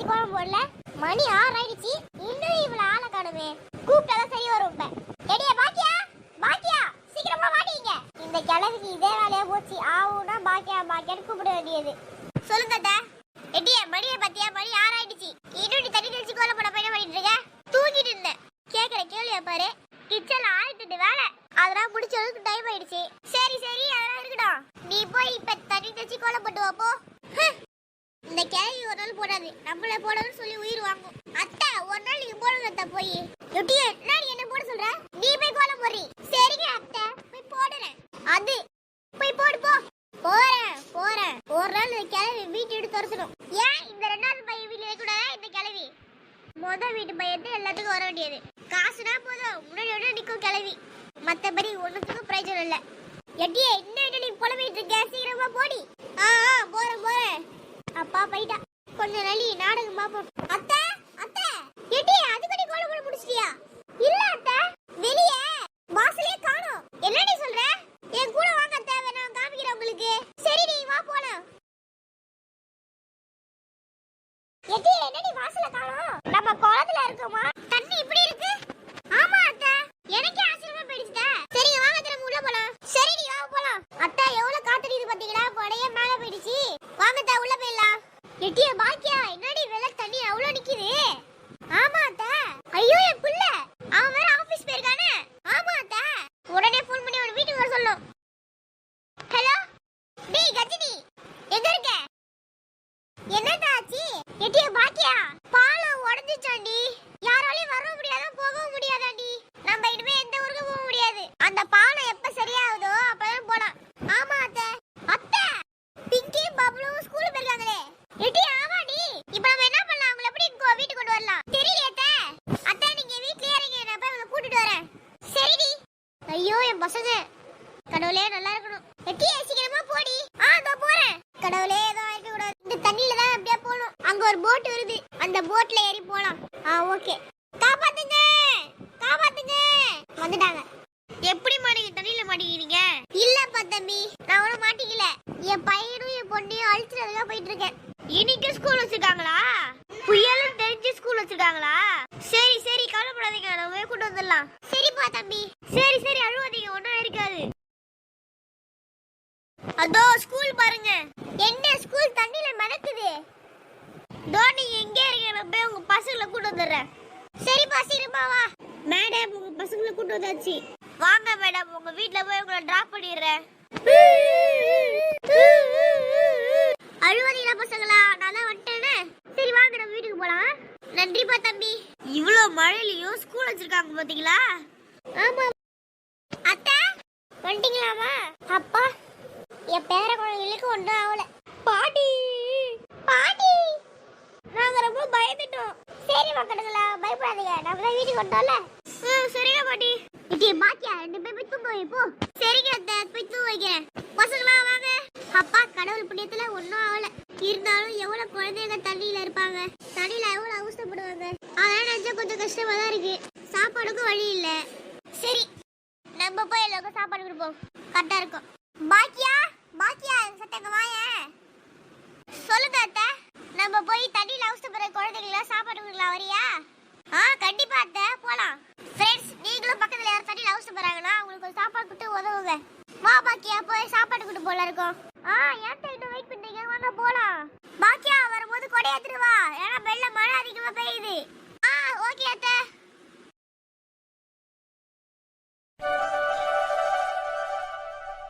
வச்சு கோலம் போடல. மணி ஆறு ஆயிடுச்சு இன்னும் இவ்வளவு ஆளை காணுமே. கூப்பிட்டதான் சரி வரும் இப்ப. எடியா பாக்கியா? பாக்கியா சீக்கிரமா மாட்டீங்க இந்த கிழவிக்கு இதே வேலையா போச்சு. ஆவுனா பாக்கியா பாக்கியான்னு கூப்பிட வேண்டியது. சொல்லுங்க அத்தை. மணியை பத்தியா? மணி ஆறு ஆயிடுச்சு இன்னும் நீ தண்ணி தெளிச்சு கோலம் போட பையன் பண்ணிட்டு இருக்க? தூங்கிட்டு இருந்தேன். கேக்குற கேள்வியா பாரு. கிச்சன்ல ஆயிட்டு வேலை. அதெல்லாம் முடிச்ச அளவுக்கு டைம் ஆயிடுச்சு. சரி சரி அதெல்லாம் இருக்கட்டும். நீ போய் இப்ப தண்ணி தெளிச்சு கோலம் போட்டு வாப்போ இந்த கேள்வி ஒரு நாள் போடாது. நம்மள போடணும்னு சொல்லி உயிர் வாங்கும். அத்தை ஒரு நாள் நீங்க போடுங்க அத்தை போய். லுட்டியே என்ன என்ன போட சொல்ற? நீ போய் கோலம் போடுறீ. சரிங்க அத்தை போய் போடுறேன். அது போய் போடு போ. போறேன் போறேன். ஒரு நாள் இந்த கிளவி வீட்டு எடுத்து துரத்தணும் ஏன் இந்த ரெண்டாவது பையன் வீட்டுல கூட இந்த கிளவி மொதல் வீட்டு பையன் எல்லாத்துக்கும் வர வேண்டியது. காசுனா போதும். முன்னாடி ஒன்று நிற்கும் கிளவி மற்றபடி ஒன்றுக்கும் பிரயோஜனம் இல்லை. எட்டியே இன்னும் நீ புலம்பிட்டு இருக்க. சீக்கிரமா போடி. ஆ. அப்பா போயிட்டா கொஞ்ச நாளி நாடகம் பாப்போம். அத்தை அத்தை. எட்டி அதுக்கடி கோல போட முடிச்சிட்டியா இல்ல அத்தை. வெளியே. வாசலே காணோம். என்னடி சொல்ற? என் கூட வாங்க அத்தை. நான் காமிக்கிறேன் உங்களுக்கு. சரி நீ வா போலாம். எட்டி என்னடி வாசல காணோம்? நம்ம குளத்துல இருக்கோமா? தண்ணி இப்படி இருக்கு? ஆமா அத்தை. எனக்கே ஆச்சரியமா போயிடுச்சுடா சரி வாங்க திரும்ப உள்ள போலாம். சரி நீ வா போலாம். அத்தை எவ்வளவு காத்தடிக்குது பாத்தீங்களா? கொடைய மேல போயிடுச்சு. வாங்க அத்தை உள்ள போய் எட்டிய பாக்கியா என்னடி வெள்ள தண்ணி அவ்வளோ நிக்குது? ஆமா ஐயோ என் புள்ள. அவன் வேற ஆபீஸ் போயிருக்கானே. ஆமா உடனே ஃபோன் பண்ணி அவன் வீட்டுக்கு வர சொல்லும் ஹலோ டேய் கஜினி. எங்க இருக்க என்னடா ஆச்சு எட்டிய பாக்கியா பாலம் உடைஞ்சிச்சாண்டி யாராலையும் வர முடியாத போகவும் முடியாதாண்டி நம்ம இனிமே எந்த ஊருக்கு போக முடியாது அந்த பாலம் எப்ப சரியாகுதோ அப்பதான் போலாம் ஆமா அத்தை அத்தை பிங்கி பப்ளும் ஸ்கூல் போயிருக்காங்களே எட்டி ஆமாடி இப்போ நம்ம என்ன பண்ணலாம் அவங்கள எப்படி கோ- வீட்டுக்கு கொண்டு வரலாம் தெரியல அத்தை அத்தை நீங்க வீட்லயே இருங்க நான் போய் அவங்கள கூட்டிட்டு வரேன் சரிடி ஐயோ என் பசங்க. கடவுளே நல்லா இருக்கணும். எட்டி சீக்கிரமா போடி. ஆ இதோ போறேன். கடவுளே ஏதோ ஆயிக்க கூடாது இந்த தண்ணியில தான் அப்படியே போகணும். அங்க ஒரு போட் வருது. அந்த போட்ல ஏறி போலாம். ஆ ஓகே. காப்பாத்துங்க. காப்பாத்துங்க. வந்துட்டாங்க. எப்படி மாட்டீங்க தண்ணியில மாட்டிக்கிறீங்க? இல்லப்பா தம்பி. நான் ஒன்றும் மாட்டிக்கல. என் பையனும் என் பொண்ணையும் அழிச்சிட்டதுக்காக போயிட்டு இருக்கேன் இன்னைக்கு ஸ்கூல் வச்சிருக்காங்களா? புயலும் தெரிஞ்சு ஸ்கூல் வச்சிருக்காங்களா? சரி சரி கவலைப்படாதீங்க. நம்ம கூட்டு வந்துடலாம். சரிப்பா தம்பி. சரி சரி அழுவாதீங்க. ஒன்றும் இருக்காது. அதோ ஸ்கூல் பாருங்க. என்ன ஸ்கூல் தண்ணியில மிதக்குது. தோ நீங்க எங்கே இருக்கீங்க போய் உங்க பசங்களை கூட்டு வந்துடுறேன். சரிப்பா சீக்கிரமா வா. மேடம் உங்க பசங்களை கூட்டு வந்தாச்சு. வாங்க மேடம் உங்க வீட்ல போய் உங்களை டிராப் பண்ணிடுறேன். அழுவாதீங்களா பசங்களா? நான் தான் வந்துட்டேனே. சரி வாங்க நம்ம வீட்டுக்கு போலாம். நன்றிப்பா தம்பி. இவ்வளோ மழையிலயும் ஸ்கூல் வச்சிருக்காங்க பாத்தீங்களா? ஆமா. அத்தா வந்துட்டீங்களாமா அப்பா என் பேர குழந்தைகளுக்கு ஒன்றும் ஆகல. பாட்டி பாட்டி. நாங்க ரொம்ப பயந்துட்டோம். சரி மக்களுங்களா பயப்படாதீங்க. நம்ம தான் வீட்டுக்கு வந்தோம்ல சரிங்க பாட்டி. இது பாக்கியா? ரெண்டு பேர் போய் தூங்க வைப்போ சரிங்க அத்தை. போய் தூங்க வைக்கிறேன். பசங்களா வாங்க. அப்பா கடவுள் புண்ணியத்துல ஒன்றும் ஆகல. இருந்தாலும் எவ்வளவு குழந்தைங்க தண்ணியில இருப்பாங்க? தண்ணியில எவ்வளவு அவசரப்படுவாங்க அதெல்லாம் நினைச்சா கொஞ்சம் கஷ்டமா தான் இருக்கு. சாப்பாடுக்கும் வழி இல்லை. நம்ம சாப்பாடு கொடுப்போம். கரெக்டாக இருக்கும். பாக்கியா? பாக்கியா சத்தங்க வாயேன். சொல்லுங்க அத்தை. நம்ம போய் தண்ணியில் அவசரப்படுற குழந்தைங்கள சாப்பாடு கொடுக்கலாம் வரியா? ஆ கண்டிப்பாக அத்தை. போகலாம் ஃப்ரெண்ட்ஸ் நீங்களும் பக்கத்தில் யாரும் தண்ணியில் அவசரப்படுறாங்கன்னா அவங்களுக்கு ஒரு சாப்பாடு கொடுத்து உதவுங்க. வா பாக்கியா போய் சாப்பாடு கொடுத்து போல இருக்கும் ஆ ஏன் இன்னும் வெயிட் பண்ணுறீங்க வாங்க போகலாம் பாக்கியா வரும்போது கொடை எடுத்துட்டு வா. ஏன்னா வெள்ளை மழை அதிகமாக பெய்யுது. ஆ ஓகே அத்தை.